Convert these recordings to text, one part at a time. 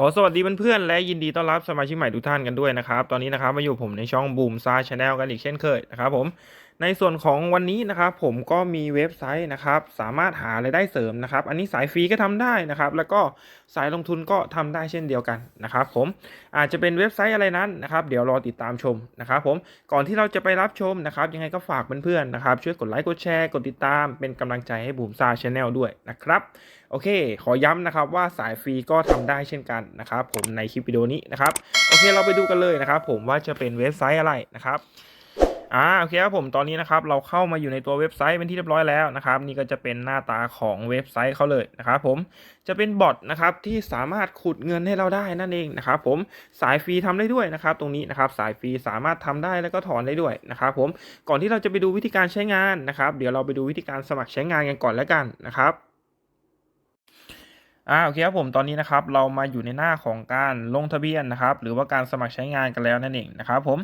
ขอสวัสดีเพื่อนๆและยินดีต้อนรับสมาชิกใหม่ทุกท่านกันด้วยนะครับ ตอนนี้นะครับมาอยู่ผมในช่องบูมซ่าชาแนลกันอีกเช่นเคยนะครับผม ในส่วนของวันนี้นะครับผมก็มีเว็บไซต์นะครับสามารถหารายได้เสริมนะครับ อันนี้สายฟรีก็ทำได้นะครับ แล้วก็สายลงทุนก็ทำได้เช่นเดียวกันนะครับ ผมอาจจะเป็นเว็บไซต์อะไรนั้นนะครับ เดี๋ยวรอติดตามชมนะครับผมก่อนที่เราจะไปรับชมนะครับ ยังไงก็ฝากเพื่อนๆนะครับ ช่วยกดไลค์กดแชร์กดติดตาม เป็นกำลังใจให้บูมซาชาแนลด้วยนะครับโอเค ขอย้ำนะครับว่าสายฟรีก็ทำได้เช่นกันนะครับ ผมในคลิปวิดีโอนี้นะครับโอเคเราไปดูกันเลยนะครับ ผมว่าจะเป็นเว็บไซต์อะไรนะครับ อ่าโอเคครับผมตอนนี้นะครับเราเข้ามาอยู่ในตัวเว็บไซต์เป็นที่เรียบร้อยแล้วนะครับ นี่ก็จะเป็นหน้าตาของเว็บไซต์เขาเลยนะครับผมจะเป็นบอทนะครับที่สามารถขุดเงินให้เราได้นั่นเองนะครับผมสายฟรีทำได้ด้วยนะครับ ตรงนี้นะครับสายฟรีสามารถทำได้แล้วก็ถอนได้ด้วยนะครับผมก่อนที่เราจะไปดูวิธีการใช้งานนะครับ เดี๋ยวเราไปดูวิธีการสมัครใช้งานกันก่อนแล้วกันนะครับ อ่าโอเคครับผมตอนนี้นะครับเรามาอยู่ในหน้าของการลงทะเบียนนะครับ หรือว่าการสมัครใช้งานกันแล้วนั่นเองนะครับผม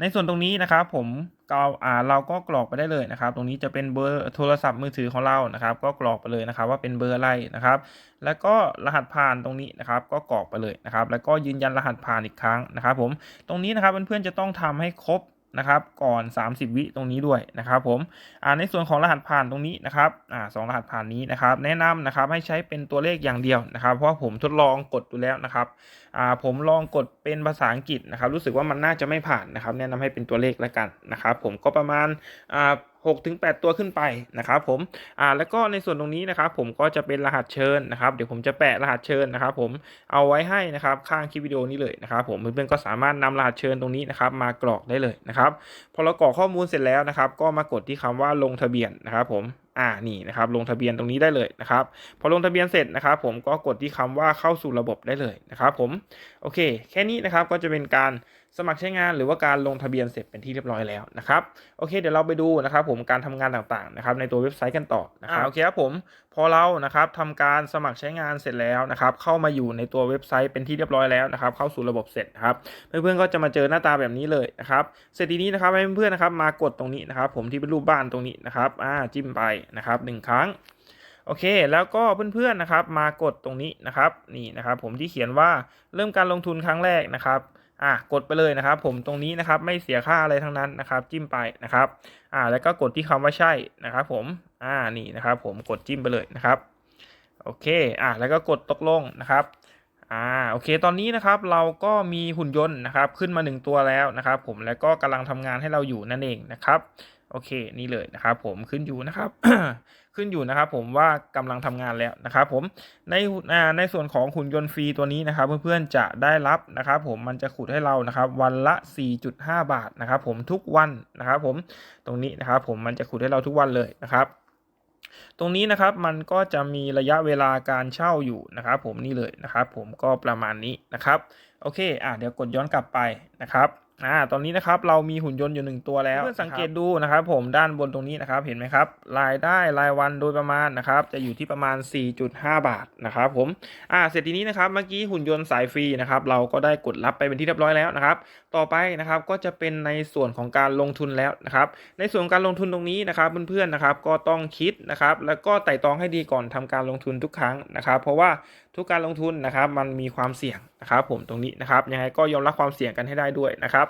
ในส่วนตรงนี้นะครับ ผมก็อ่าเราก็กรอกไปได้เลยนะครับ ตรงนี้จะเป็นเบอร์โทรศัพท์มือถือของเรานะครับ ก็กรอกไปเลยนะครับ ว่าเป็นเบอร์อะไรนะครับ แล้วก็รหัสผ่านตรงนี้นะครับ ก็กรอกไปเลยนะครับ แล้วก็ยืนยันรหัสผ่านอีกครั้งนะครับ ผมตรงนี้นะครับเพื่อนๆจะต้องทำให้ครบ นะครับก่อน 30 วิตรงนี้ด้วยนะครับผมอ่าในส่วนของรหัสผ่านตรงนี้นะครับอ่าสองรหัสผ่านนี้นะครับ แนะนำนะครับให้ใช้เป็นตัวเลขอย่างเดียวนะครับ เพราะผมทดลองกดดูแล้วนะครับอ่าผมลองกดเป็นภาษาอังกฤษนะครับ รู้สึกว่ามันน่าจะไม่ผ่านนะครับ แนะนำให้เป็นตัวเลขแล้วกันนะครับ ผมก็ประมาณ อ่าหกถึงแปดตัวขึ้นไปนะครับผมอ่าแล้วก็ในส่วนตรงนี้นะครับผมก็จะเป็นรหัสเชิญนะครับ เดี๋ยวผมจะแปะรหัสเชิญนะครับ ผมเอาไว้ให้นะครับข้างคลิปวิดีโอนี้เลยนะครับ ผมเพื่อนๆก็สามารถนำรหัสเชิญตรงนี้นะครับ มากรอกได้เลยนะครับพอเรากรอกข้อมูลเสร็จแล้วนะครับ ก็มากดที่คำว่าลงทะเบียนนะครับ ผมอ่านี่นะครับลงทะเบียนตรงนี้ได้เลยนะครับพอลงทะเบียนเสร็จนะครับ ผมก็กดที่คำว่าเข้าสู่ระบบได้เลยนะครับ ผมโอเค แค่นี้นะครับก็จะเป็นการ สมัครใช้งานหรือว่าการลงทะเบียนเสร็จเป็นที่เรียบร้อยแล้วนะครับโอเค เดี๋ยวเราไปดูนะครับผมการทำงานต่างๆนะครับในตัวเว็บไซต์กันต่อนะครับโอเคครับผมพอเรานะครับทำการสมัครใช้งานเสร็จแล้วนะครับเข้ามาอยู่ในตัวเว็บไซต์เป็นที่เรียบร้อยแล้วนะครับเข้าสู่ระบบเสร็จครับเพื่อนๆก็จะมาเจอหน้าตาแบบนี้เลยนะครับเสร็จทีนี้นะครับให้เพื่อนๆนะครับมากดตรงนี้นะครับผมที่เป็นรูปบ้านตรงนี้นะครับอ่าจิ้มไปนะครับหนึ่งครั้งโอเค แล้วก็เพื่อนๆนะครับมากดตรงนี้นะครับนี่นะครับผมที่เขียนว่าเริ่มการลงทุนครั้งแรกนะครับ อะกดไปเลยนะครับ ผมตรงนี้นะครับไม่เสียค่าอะไรทั้งนั้นนะครับ จิ้มไปนะครับ อ่าแล้วก็กดที่คำว่าใช่นะครับ ผมอ่านี่นะครับ ผมกดจิ้มไปเลยนะครับโอเคอ่าแล้วก็กดตกลงนะครับอ่าโอเคตอนนี้นะครับเราก็มีหุ่นยนต์นะครับขึ้นมาหนึ่งตัวแล้วนะครับ ผมแล้วก็กำลังทำงานให้เราอยู่นั่นเองนะครับ โอเคนี่เลยนะครับผมขึ้นอยู่นะครับขึ้นอยู่นะครับผมว่ากำลังทำงานแล้วนะครับผมในในส่วนของหุ่นยนต์ฟรีตัวนี้นะครับ เพื่อนๆจะได้รับนะครับผมมันจะขุดให้เรานะครับวันละ 4.5 บาทนะครับผมทุกวันนะครับผมตรงนี้นะครับผมมันจะขุดให้เราทุกวันเลยนะครับตรงนี้นะครับมันก็จะมีระยะเวลาการเช่าอยู่นะครับผมนี่เลยนะครับผมก็ประมาณนี้นะครับโอเคอะเดี๋ยวกดย้อนกลับไปนะครับ อ่าตอนนี้นะครับเรามีหุ่นยนต์อยู่หนึ่งตัวแล้วเพื่อนสังเกตดูนะครับ ผมด้านบนตรงนี้นะครับเห็นไหมครับ รายได้รายวันโดยประมาณนะครับ จะอยู่ที่ประมาณ 4.5 บาทนะครับผมอ่าเสร็จทีนี้นะครับเมื่อกี้หุ่นยนต์สายฟรีนะครับ เราก็ได้กดรับไปเป็นที่เรียบร้อยแล้วนะครับ ต่อไปนะครับก็จะเป็นในส่วนของการลงทุนแล้วนะครับ ในส่วนของการลงทุนตรงนี้นะครับเพื่อนๆนะครับก็ต้องคิดนะครับ แล้วก็ไต่ตรองให้ดีก่อนทำการลงทุนทุกครั้งนะครับ เพราะว่า ทุกการลงทุนนะครับ มันมีความเสี่ยงนะครับ ผมตรงนี้นะครับยังไงก็ยอมรับความเสี่ยงกันให้ได้ด้วยนะครับ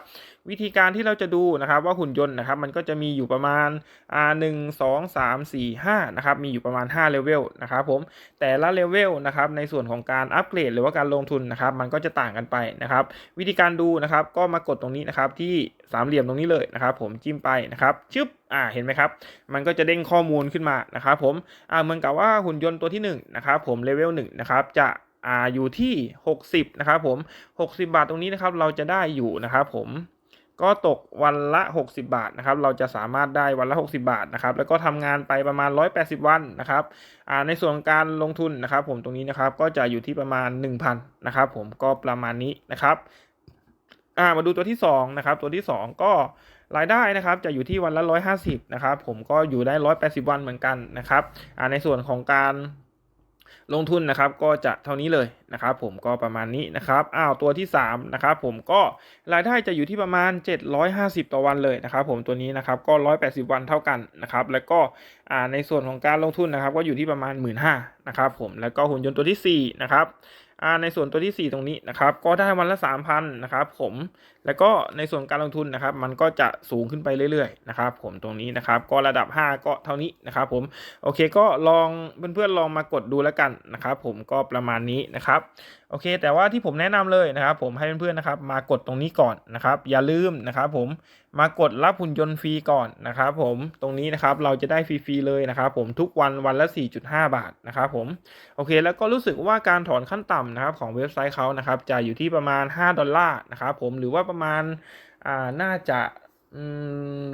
วิธีการที่เราจะดูนะครับว่าหุ่นยนต์นะครับมันก็จะมีอยู่ประมาณอ่าหนึ่งสองสามสี่ห้านะครับมีอยู่ประมาณ5เลเวลนะครับผมแต่ละเลเวลนะครับในส่วนของการอัปเกรด หรือว่าการลงทุนนะครับมันก็จะต่างกันไปนะครับ วิธีการดูนะครับก็มากดตรงนี้นะครับที่สามเหลี่ยมตรงนี้เลยนะครับ ผมจิ้มไปนะครับชึบอ่าเห็นไหมครับมันก็จะเด้งข้อมูลขึ้นมานะครับผมอ่าเหมือนกับว่าหุ่นยนต์ตัวที่1นะครับผมเลเวล1นะครับจะอ่าอยู่ที่ 60 นะครับผม 60 บาทตรงนี้นะครับ เราจะได้อยู่นะครับผม ก็ตกวันละ 60 บาทนะครับ เราจะสามารถได้วันละ 60 บาทนะครับ แล้วก็ทำงานไปประมาณ 180 วันนะครับในส่วนการลงทุนนะครับ ผมตรงนี้นะครับก็จะอยู่ที่ประมาณ 1,000นะครับ ผมก็ประมาณนี้นะครับมาดูตัวที่2นะครับ ตัวที่ 2 ก็รายได้นะครับจะอยู่ที่วันละ 150นะครับ ผมก็อยู่ได้ 180 วันเหมือนกันนะครับในส่วนของการ ลงทุนนะครับก็จะเท่านี้เลยนะครับผมก็ประมาณนี้นะครับอ้าวตัวที่3นะครับผมก็รายได้จะอยู่ที่ประมาณ 750 ต่อวันเลยนะครับผมตัวนี้นะครับก็ 180 วันเท่ากันนะครับแล้วก็อ่าในส่วนของการลงทุนนะครับก็อยู่ที่ประมาณ 1 5ื่นนะครับผมแล้วก็หุ่นยนต์ตัวที่4นะครับ ในส่วนตัวที่ 4 ตรงนี้นะครับ ก็ได้วันละ 3,000นะครับผมแล้วก็ในส่วนการลงทุนนะครับ มันก็จะสูงขึ้นไปเรื่อยๆนะครับ ผมตรงนี้นะครับ ก็ระดับ 5 ก็เท่านี้นะครับ ผมโอเคก็ลองเพื่อนๆลองมากดดูแล้วกันนะครับ ผมก็ประมาณนี้นะครับโอเค แต่ว่าที่ผมแนะนำเลยนะครับ ผมให้เพื่อนๆนะครับ มากดตรงนี้ก่อนนะครับ อย่าลืมนะครับ ผมมากดรับหุ่นยนต์ฟรีก่อนนะครับผมตรงนี้นะครับเราจะได้ฟรีๆเลยนะครับผมทุกวันวันละ 4.5 บาทนะครับผมโอเคแล้วก็รู้สึกว่าการถอนขั้นต่ำนะครับของเว็บไซต์เขานะครับจะอยู่ที่ประมาณ 5 ดอลลาร์นะครับผมหรือว่าประมาณอ่าน่าจะ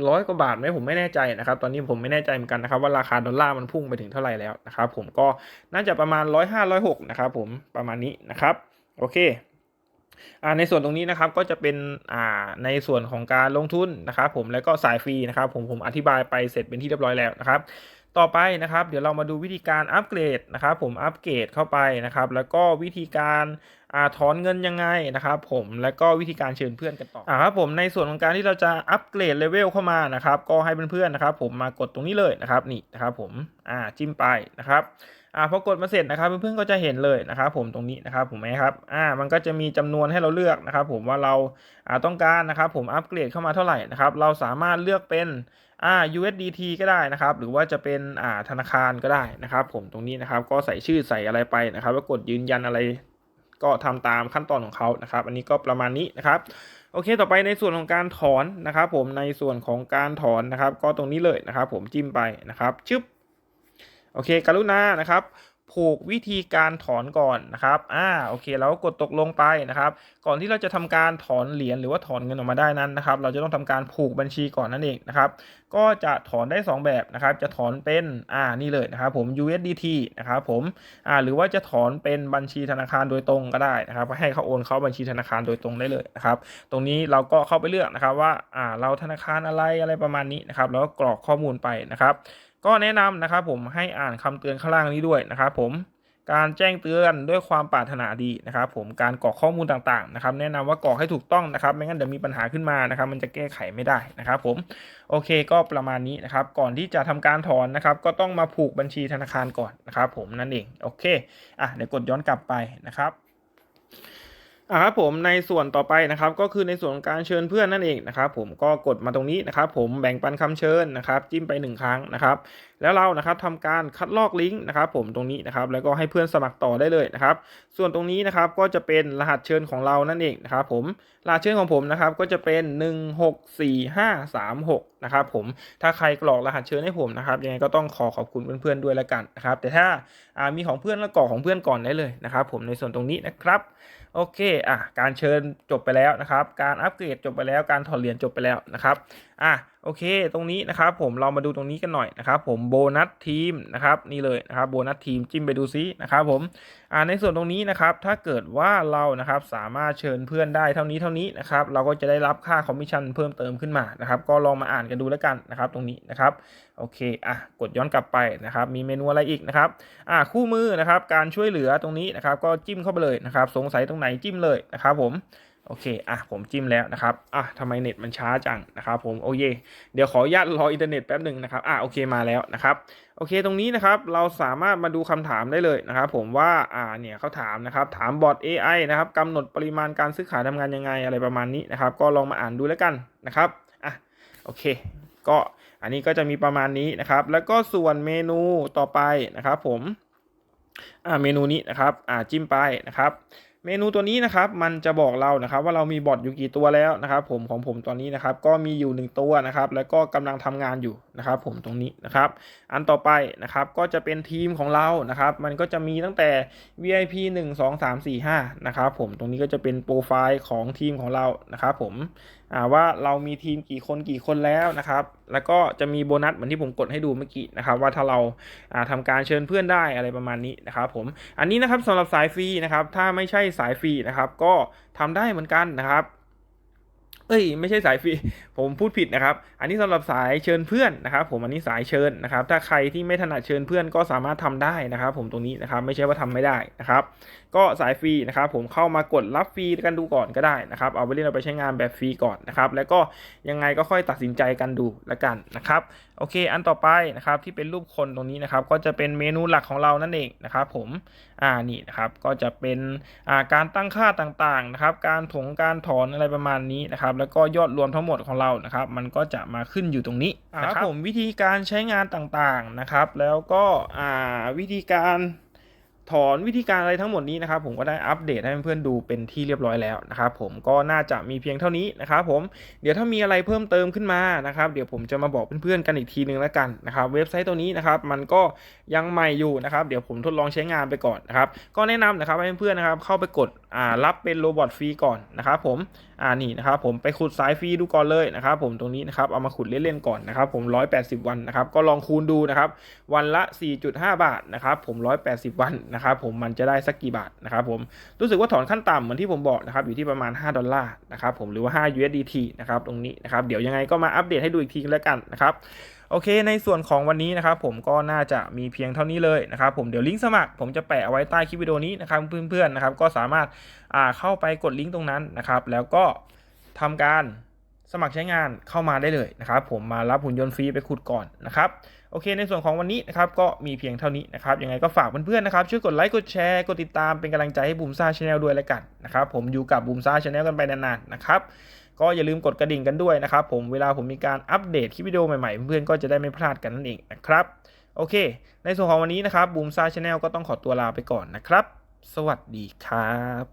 ร้อยกว่าบาทไหมผมไม่แน่ใจนะครับ ตอนนี้ผมไม่แน่ใจเหมือนกันนะครับ ว่าราคาดอลลาร์มันพุ่งไปถึงเท่าไหร่แล้วนะครับ ผมก็น่าจะประมาณร้อยห้าร้อยหกนะครับ ผมประมาณนี้นะครับ โอเค ในส่วนตรงนี้นะครับก็จะเป็นอ่าในส่วนของการลงทุนนะครับ ผมแล้วก็สายฟรีนะครับ ผมผมอธิบายไปเสร็จเป็นที่เรียบร้อยแล้วนะครับ ต่อไปนะครับ เดี๋ยวเรามาดูวิธีการอัปเกรดนะครับ ผมอัปเกรดเข้าไปนะครับ แล้วก็วิธีการ อ่าถอนเงินยังไงนะครับผมแล้วก็วิธีการเชิญเพื่อนกันต่ออ่าครับผมในส่วนของการที่เราจะอัปเกรดเลเวลเข้ามานะครับก็ให้เพื่อนๆนะครับผมมากดตรงนี้เลยนะครับนี่นะครับผมอ่าจิ้มไปนะครับอ่าพอกดมาเสร็จนะครับเพื่อนๆก็จะเห็นเลยนะครับผมตรงนี้นะครับผมไหมครับอ่ามันก็จะมีจำนวนให้เราเลือกนะครับผมว่าเราอ่าต้องการนะครับผมอัปเกรดเข้ามาเท่าไหร่นะครับเราสามารถเลือกเป็นอ่า USDT ก็ได้นะครับหรือว่าจะเป็นอ่าธนาคารก็ได้นะครับผมตรงนี้นะครับก็ใส่ชื่อใส่อะไรไปนะครับแล้วกดยืนยันอะไร ก็ทำตามขั้นตอนของเขานะครับ อันนี้ก็ประมาณนี้นะครับโอเค ต่อไปในส่วนของการถอนนะครับ ผมในส่วนของการถอนนะครับ ก็ตรงนี้เลยนะครับ ผมจิ้มไปนะครับชึบโอเค กรุณานะครับ ผูกวิธีการถอนก่อนนะครับ อ่า โอเค เราก็กดตกลงไปนะครับ ก่อนที่เราจะทำการถอนเหรียญหรือว่าถอนเงินออกมาได้นั้นนะครับ เราจะต้องทำการผูกบัญชีก่อนนั่นเองนะครับ ก็จะถอนได้ 2 แบบนะครับ จะถอนเป็น อ่า นี่เลยนะครับผม USDT นะครับผม อ่า หรือว่าจะถอนเป็นบัญชีธนาคารโดยตรงก็ได้นะครับ ให้เขาโอนเข้าบัญชีธนาคารโดยตรงได้เลยนะครับ ตรงนี้เราก็เข้าไปเลือกนะครับว่า อ่า เราธนาคารอะไรอะไรประมาณนี้นะครับ แล้วก็กรอกข้อมูลไปนะครับ ก็แนะนำนะครับผมให้อ่านคำเตือนข้างล่างนี้ด้วยนะครับผมการแจ้งเตือนด้วยความปรารถนาดีนะครับ ผมการกรอกข้อมูลต่างๆนะครับ แนะนำว่ากรอกให้ถูกต้องนะครับ ไม่งั้นเดี๋ยวมีปัญหาขึ้นมานะครับ มันจะแก้ไขไม่ได้นะครับ ผมโอเคก็ประมาณนี้นะครับ ก่อนที่จะทำการถอนนะครับ ก็ต้องมาผูกบัญชีธนาคารก่อนนะครับ ผมนั่นเองโอเคอะเดี๋ยวกดย้อนกลับไปนะครับ อะครับผมในส่วนต่อไปนะครับก็คือในส่วนของการเชิญเพื่อนนั่นเองนะครับผมก็กดมาตรงนี้นะครับผมแบ่งปันคำเชิญนะครับจิ้มไปหนึ่งครั้งนะครับแล้วเรานะครับทำการคัดลอกลิงก์นะครับผมตรงนี้นะครับแล้วก็ให้เพื่อนสมัครต่อได้เลยนะครับส่วนตรงนี้นะครับก็จะเป็นรหัสเชิญของเรานั่นเองนะครับผมรหัสเชิญของผมนะครับก็จะเป็น 164536นะครับผมถ้าใครกรอกรหัสเชิญให้ผมนะครับยังไงก็ต้องขอขอบคุณเพื่อนๆด้วยล้วกันนะครับแต่ถ้าอ่ามีของเพื่อนแล้วกรอกของเพื่อนก่อนได้เลยนะครับผมในส่วนตรงนี้นะครับ โอเคอะการเชิญจบไปแล้วนะครับ การอัปเกรดจบไปแล้วการถอดเหรียญจบไปแล้วนะครับอะ โอเค ตรงนี้นะครับผมเรามาดูตรงนี้กันหน่อยนะครับผมโบนัสทีมนะครับนี่เลยนะครับโบนัสทีมจิ้มไปดูซินะครับผมอ่าในส่วนตรงนี้นะครับถ้าเกิดว่าเรานะครับสามารถเชิญเพื่อนได้เท่านี้เท่านี้นะครับเราก็จะได้รับค่าคอมมิชชั่นเพิ่มเติมขึ้นมานะครับก็ลองมาอ่านกันดูแล้วกันนะครับตรงนี้นะครับโอเคอะกดย้อนกลับไปนะครับมีเมนูอะไรอีกนะครับอ่าคู่มือนะครับการช่วยเหลือตรงนี้นะครับก็จิ้มเข้าไปเลยนะครับสงสัยตรงไหนจิ้มเลยนะครับผม โอเค อะ ผมจิ้มแล้วนะครับ อะทำไมเน็ตมันช้าจังนะครับผม โอเค เดี๋ยวขออนุญาตรออินเทอร์เน็ตแป๊บหนึ่งนะครับ อะ โอเค มาแล้วนะครับ โอเค ตรงนี้นะครับ เราสามารถมาดูคำถามได้เลยนะครับ ผมว่า อ่า เนี่ยเขาถามนะครับ ถามบอท AI นะครับกำหนดปริมาณการซื้อขายทำงานยังไงอะไรประมาณนี้นะครับ ก็ลองมาอ่านดูแล้วกันนะครับ อะ โอเค ก็อันนี้ก็จะมีประมาณนี้นะครับ แล้วก็ส่วนเมนูต่อไปนะครับ ผม อ่า เมนูนี้นะครับ อ่า จิ้มไปนะครับ เมนูตัวนี้นะครับมันจะบอกเรานะครับว่าเรามีบอทอยู่กี่ตัวแล้วนะครับ ผมของผมตอนนี้นะครับ ก็มีอยู่ 1 ตัวนะครับ แล้วก็กำลังทำงานอยู่นะครับ ผมตรงนี้นะครับ อันต่อไปนะครับก็จะเป็นทีมของเรานะครับ มันก็จะมีตั้งแต่ VIP 1 2 3 4 5นะครับผมตรงนี้ก็จะเป็นโปรไฟล์ของทีมของเรานะครับ ผมว่าเรามีทีมกี่คนกี่คนแล้วนะครับ แล้วก็จะมีโบนัสเหมือนที่ผมกดให้ดูเมื่อกี้นะครับ ว่าถ้าเราทำทำการเชิญเพื่อนได้อะไรประมาณนี้นะครับผมอันนี้นะครับสำหรับสายฟรีนะครับ ถ้าไม่ใช่สายฟรีนะครับ ก็ทำได้เหมือนกันนะครับ เอ้ยไม่ใช่สายฟรีผมพูดผิดนะครับ อันนี้สำหรับสายเชิญเพื่อนนะครับ ผมอันนี้สายเชิญนะครับ ถ้าใครที่ไม่ถนัดเชิญเพื่อนก็สามารถทำได้นะครับ ผมตรงนี้นะครับไม่ใช่ว่าทำไม่ได้นะครับ ก็สายฟรีนะครับ ผมเข้ามากดรับฟรีกันดูก่อนก็ได้นะครับ เอาไปเล่นเอาไปใช้งานแบบฟรีก่อนนะครับ แล้วก็ยังไงก็ค่อยตัดสินใจกันดูละกันนะครับโอเค อันต่อไปนะครับที่เป็นรูปคนตรงนี้นะครับ ก็จะเป็นเมนูหลักของเรานั่นเองนะครับผมอ่านี่นะครับก็จะเป็นอ่าการตั้งค่าต่างๆนะครับ การถงการถอนอะไรประมาณนี้นะครับ แล้วก็ยอดรวมทั้งหมดของเรานะครับ มันก็จะมาขึ้นอยู่ตรงนี้นะครับผมวิธีการใช้งานต่างๆนะครับ แล้วก็อ่าวิธีการ ถอนวิธีการอะไรทั้งหมดนี้นะครับผมก็ได้อัปเดตให้เพื่อนๆดูเป็นที่เรียบร้อยแล้วนะครับผมก็น่าจะมีเพียงเท่านี้นะครับผมเดี๋ยวถ้ามีอะไรเพิ่มเติมขึ้นมานะครับเดี๋ยวผมจะมาบอกเพื่อนๆกันอีกทีนึงแล้วกันนะครับเว็บไซต์ตัวนี้นะครับมันก็ยังใหม่อยู่นะครับเดี๋ยวผมทดลองใช้งานไปก่อนนะครับก็แนะนำนะครับให้เพื่อนๆนะครับเข้าไปกด อ่ารับเป็นโรบอทฟรีก่อนนะครับผมอ่านี่นะครับผมไปขุดสายฟรีดูก่อนเลยนะครับผมตรงนี้นะครับเอามาขุดเล่นๆก่อนนะครับผม 180 วันนะครับก็ลองคูณดูนะครับวันละ 4.5 บาทนะครับผม 180 วันนะครับผมมันจะได้สักกี่บาทนะครับผมรู้สึกว่าถอนขั้นต่ำเหมือนที่ผมบอกนะครับอยู่ที่ประมาณ 5 ดอลลาร์นะครับผมหรือว่า 5 USDT นะครับตรงนี้นะครับเดี๋ยวยังไงก็มาอัปเดตให้ดูอีกทีแล้วกันนะครับโอเค ในส่วนของวันนี้นะครับผมก็น่าจะมีเพียงเท่านี้เลยนะครับผมเดี๋ยวลิงก์สมัคร ผมจะแปะเอาไว้ใต้คลิปวิดีโอนี้นะครับเพื่อนๆนะครับก็สามารถาเข้าไปกดลิงก์ตรงนั้นนะครับแล้วก็ทำการสมัครใช้งานเข้ามาได้เลยนะครับผมมารับหุ่นยนต์ฟรีไปขุดก่อนนะครับโอเคในส่วนของวันนี้นะครับก็มีเพียงเท่านี้นะครับยังไงก็ฝากเพื่อนๆนะครับช่วยกดไลค์กดแชร์กดติดตามเป็นกำลังใจให้บูมซ่าชาแนลด้วยแล้วกันนะครับผมอยู่กับบูมซ่าชาแนลกันไปนานๆนะครับ ก็อย่าลืมกดกระดิ่งกันด้วยนะครับผมเวลาผมมีการอัปเดตคลิปวิดีโอใหม่ๆ เพื่อนๆก็จะได้ไม่พลาดกันนั่นเองนะครับโอเค ในส่วนของวันนี้นะครับบูมซ่าชาแนลก็ต้องขอตัวลาไปก่อนนะครับ สวัสดีครับ